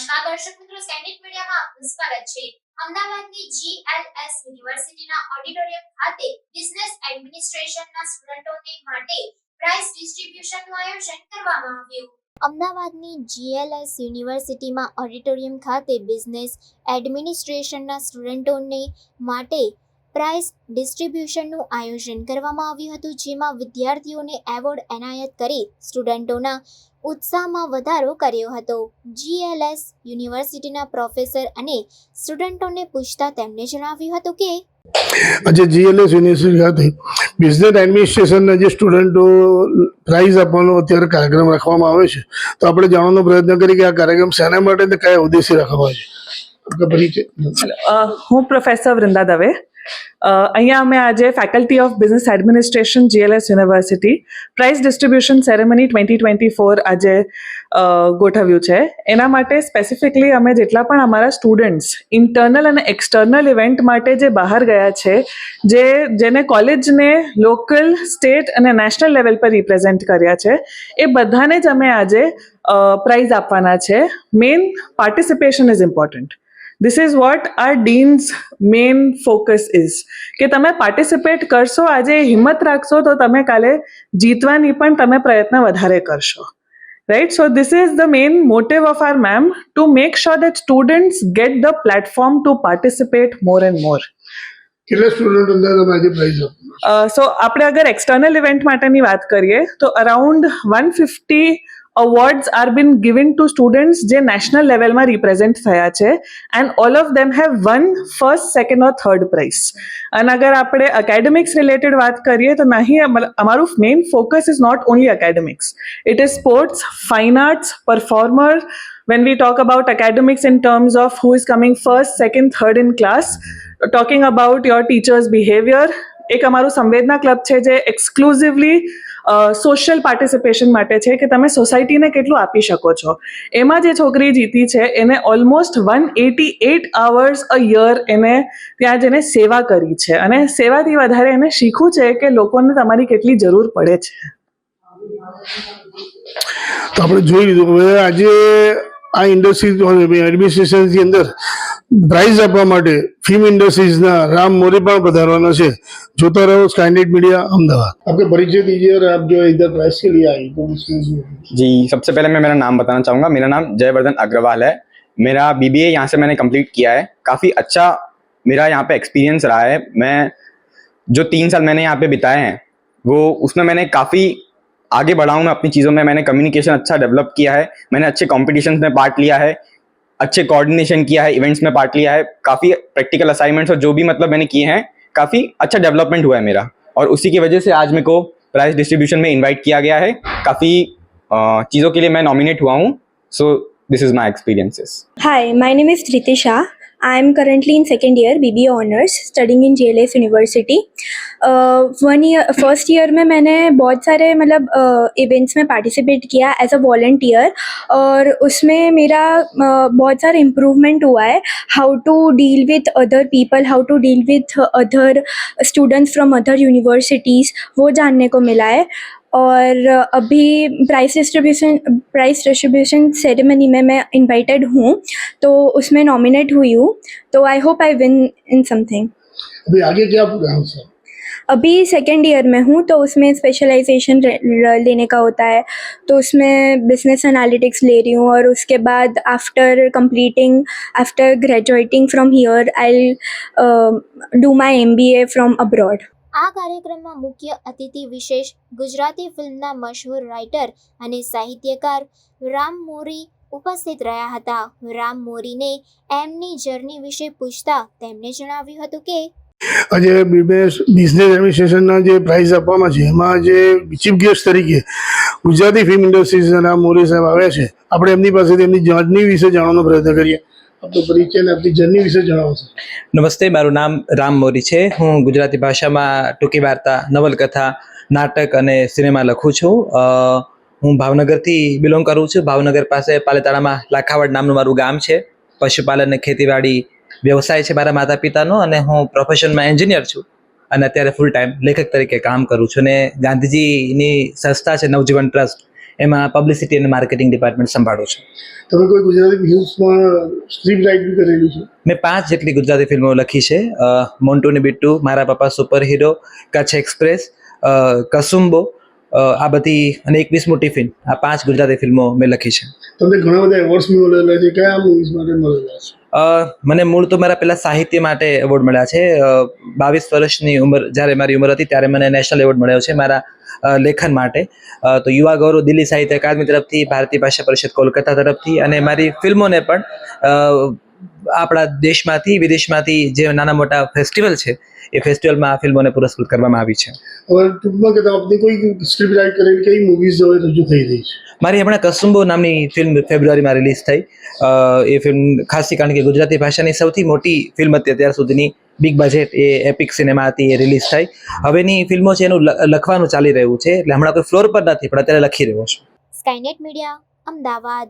નમસ્કાર દર્શક મિત્રો સ્કેન્ડિટ મીડિયામાં આપનું સ્વાગત છે. અમદાવાદની જીએલએસ યુનિવર્સિટીના ઓડિટોરિયમ ખાતે બિઝનેસ એડમિનિસ્ટ્રેશનના સ્ટુડન્ટોને માટે પ્રાઇસ ડિસ્ટ્રીબ્યુશનનું આયોજન કરવામાં આવ્યું. અમદાવાદની જીએલએસ યુનિવર્સિટીમાં ઓડિટોરિયમ ખાતે બિઝનેસ એડમિનિસ્ટ્રેશનના સ્ટુડન્ટોને માટે પ્રાઇઝ ડિસ્ટ્રીબ્યુશનનું આયોજન કરવામાં આવ્યું હતું, જેમાં વિદ્યાર્થીઓને એવોર્ડ એનાયત કરી સ્ટુડન્ટોના ઉત્સાહમાં વધારો કર્યો હતો. જીએલએસ યુનિવર્સિટીના પ્રોફેસર અને સ્ટુડન્ટોને પૂછતા તેમણે જણાવ્યું હતું કે આજે જીએલએસ યુનિવર્સિટી ખાતે બિઝનેસ એડમિનિસ્ટ્રેશનના જે સ્ટુડન્ટો પ્રાઇઝ આપવાનો અત્યારે કાર્યક્રમ રાખવામાં આવે છે તો આપણે જાણવાનો પ્રયત્ન કરીએ કે આ કાર્યક્રમ શેના માટે અને કયા ઉદ્દેશ્ય રાખવામાં આવે છે? હું પ્રોફેસર વૃંદા દવે. અહીંયા અમે આજે faculty of business administration GLS university prize distribution ceremony twenty twenty four આજે ગોઠવ્યું છે. એના માટે સ્પેસિફિકલી અમે જેટલા પણ અમારા સ્ટુડન્ટ્સ ઇન્ટરનલ અને એક્સટર્નલ ઇવેન્ટ માટે જે બહાર ગયા છે, જે, જેને કોલેજને લોકલ સ્ટેટ અને નેશનલ લેવલ પર રિપ્રેઝેન્ટ કર્યા છે, એ બધાને જ અમે આજે પ્રાઇઝ આપવાના છે. Main participation is important this is what our dean's main focus is કે તમે પાર્ટિસિપેટ કરશો આજે હિંમત રાખશો તો તમે કાલે જીતવાની પણ તમે પ્રયત્ન વધારે કરશો right so this is the main motive of our ma'am to make sure that students get the platform to participate more and more કેટલા સ્ટુડન્ટ અંદર તમે આજે પ્રાઇઝ આપો સો આપણે અગર એક્સટર્નલ ઇવેન્ટ માટેની વાત કરીએ તો around one fifty awards are been given to students જે નેશનલ લેવલમાં રિપ્રેઝેન્ટ થયા છે. And all of them have won first second or third prize અને અગર આપણે એકેડેમિક્સ રિલેટેડ વાત કરીએ તો નહીં અમારું main focus is not only academics it is sports fine arts performer when we talk about academics in terms of who is coming first, second, third in class, talking about your teacher's behavior. એક અમારું સંવેદના club છે જે exclusively social participation માટે છે કે તમે સોસાયટીને કેટલું આપી શકો છો. એમાં જે છોકરી જીતી છે, એને almost one eighty eight hours a year એને ત્યાં જેને સેવા કરી છે. અને સેવાથી વધારે એને શીખવું છે કે લોકોને તમારી કેટલી જરૂર પડે છે. તો આપણે જોઈ લીધું. હવે આજે આ ઇન્ડસ્ટ્રી એડમિનિસ્ટ્રેશનની અંદર પ્રાઇઝ આપવા માટે ફિલ્મ ઇન્ડસ્ટ્રીઝના રામ મોરી પણ પધારવાના છે જોતા રહો સ્કાયનેટ મીડિયા અમદાવાદ आपके परिचय दीजिए और आप जो इधर प्राइस के लिए आई तो उसमें जी सबसे पहले मैं मेरा नाम बताना चाहूँगा मेरा नाम जयवर्धन अग्रवाल है मेरा बी बी ए यहाँ से मैंने कंप्लीट किया है काफ़ी अच्छा मेरा यहाँ पे एक्सपीरियंस रहा है मैं जो तीन साल मैंने यहाँ पे बिताए हैं वो उसमें मैंने काफ़ी आगे बढ़ा हूँ मैं अपनी चीज़ों में मैंने कम्युनिकेशन अच्छा डेवलप किया है मैंने अच्छे कॉम्पिटिशन में पार्ट लिया है अच्छे कोऑर्डिनेशन किया है इवेंट्स में पार्ट लिया है काफ़ी प्रैक्टिकल असाइनमेंट्स और जो भी मतलब मैंने किए हैं काफ़ी अच्छा डेवलपमेंट हुआ है मेरा। और उसी की वजह से आज मेरे को प्राइज डिस्ट्रीब्यूशन में इन्वाइट किया गया है। काफ़ी चीज़ों के लिए मैं नॉमिनेट हुआ हूँ। So this is my experiences Hi, my name Dhriti Shah. I am currently in second year BBA honors studying in JLS University. One year first year में मैंने बहुत सारे मतलब इवेंट्स में पार्टिसिपेट किया एज अ वॉल्टियर और उसमें मेरा अ, बहुत सारा इम्प्रूवमेंट हुआ है how to deal with other people how to deal with other students from other universities वो जानने को मिला है और अभी prize distribution prize distribution ceremony में मैं इनवाइटेड हूँ तो उसमें नॉमिनेट हुई हूँ तो I hope I win in something अभी आगे क्या प्लान है अभी सेकेंड ईयर में हूँ तो उसमें स्पेशलाइजेशन लेने का होता है तो उसमें बिज़नेस एनालिटिक्स ले रही हूँ और उसके बाद after completing after graduating from here I do my M B A from abroad આ કાર્યક્રમમાં મુખ્ય અતિથિ વિશેષ ગુજરાતી ફિલ્મના મશહૂર રાઇટર અને સાહિત્યકાર રામ મોરી ઉપસ્થિત રહ્યા હતા. રામ મોરીને એમની જર્ની વિશે પૂછતા તેમણે જણાવ્યું હતું કે, આજે બિઝનેસ એડમિનિસ્ટ્રેશનના જે પ્રાઇઝ આપવામાં છે, એમાં જે ચીફ ગેસ્ટ તરીકે ગુજરાતી ફિલ્મ ઇન્ડસ્ટ્રીઝના મોરી સાહેબ આવ્યા છે. આપણે એમની પાસેથી એમની જર્ની વિશે જાણવાનો પ્રયત્ન કરીએ. આપણો પરિચય અને આપણી જર્ની વિશે જણાવો છો નમસ્તે, મારું નામ રામ મોરી છે. હું ગુજરાતી ભાષામાં ટૂંકી વાર્તા, નવલકથા, નાટક અને સિનેમા લખું છું. હું ભાવનગરથી બિલોંગ કરું છું. ભાવનગર પાસે પાલેતાણામાં લાખાવડ નામનું મારું ગામ છે. પશુપાલન અને ખેતીવાડી વ્યવસાય છે મારા માતા પિતાનો અને હું પ્રોફેશનમાં એન્જિનિયર છું અને અત્યારે ફૂલ ટાઈમ લેખક તરીકે કામ કરું છું અને ગાંધીજીની સંસ્થા છે નવજીવન ટ્રસ્ટ. એમાં પબ્લિસિટી અને માર્કેટિંગ ડિપાર્ટમેન્ટ સંભાળું છું. તમે કોઈ ગુજરાતી ફિલ્મ્સમાં સ્ક્રિપ્ટ રાઇટિંગ કરેલું છે? મેં પાંચ જેટલી ગુજરાતી ફિલ્મો લખી છે. મોન્ટુ ને બિટ્ટુ મારા પપ્પા super hero Kutch express Kasumbo આ બધી અને એકવીસમું ટિફિન આ પાંચ ગુજરાતી ફિલ્મો મેં લખી છે. તમને ઘણા બધા એવોર્ડ્સ મળેલા છે. કયા મૂવીઝ માટે મળેલા છે? મને મૂળ તો મારા પહેલાં સાહિત્ય માટે એવોર્ડ મળ્યા છે. બાવીસ વર્ષની ઉંમર જ્યારે મારી ઉંમર હતી ત્યારે મને નેશનલ એવોર્ડ મળ્યો છે. મારા લેખન માટે. તો યુવા ગૌરવ દિલ્હી સાહિત્ય અકાદમી તરફથી ભારતીય ભાષા પરિષદ કોલકાતા તરફથી અને મારી ફિલ્મોને પણ આપણા દેશમાંથી વિદેશમાંથી જે નાના મોટા ફેસ્ટિવલ છે એ ફેસ્ટિવલમાં આ ફિલ્મોને પુરસ્કૃત કરવામાં આવી છે. ટૂંકમાં કે આપની કોઈ સ્ક્રિપ્ટ રાઇટ કરેલી કઈ મૂવીઝ હવે રજૂ થઈ રહી છે? મારી હમણાં કસુંબો નામની ફિલ્મ ફેબ્રુઆરીમાં રિલીઝ થઈ. એ ફિલ્મ ખાસી કારણ કે ગુજરાતી ભાષાની સૌથી મોટી ફિલ્મ હતી અત્યાર સુધીની. બિગ બજેટ એ એપિક સિનેમા હતી, એ રિલીઝ થઈ. હવેની ફિલ્મો છે એનું લખવાનું ચાલી રહ્યું છે, એટલે હમણાં કોઈ ફ્લોર પર નથી, પણ અત્યારે લખી રહ્યો છું. Skynet media Ahmedabad.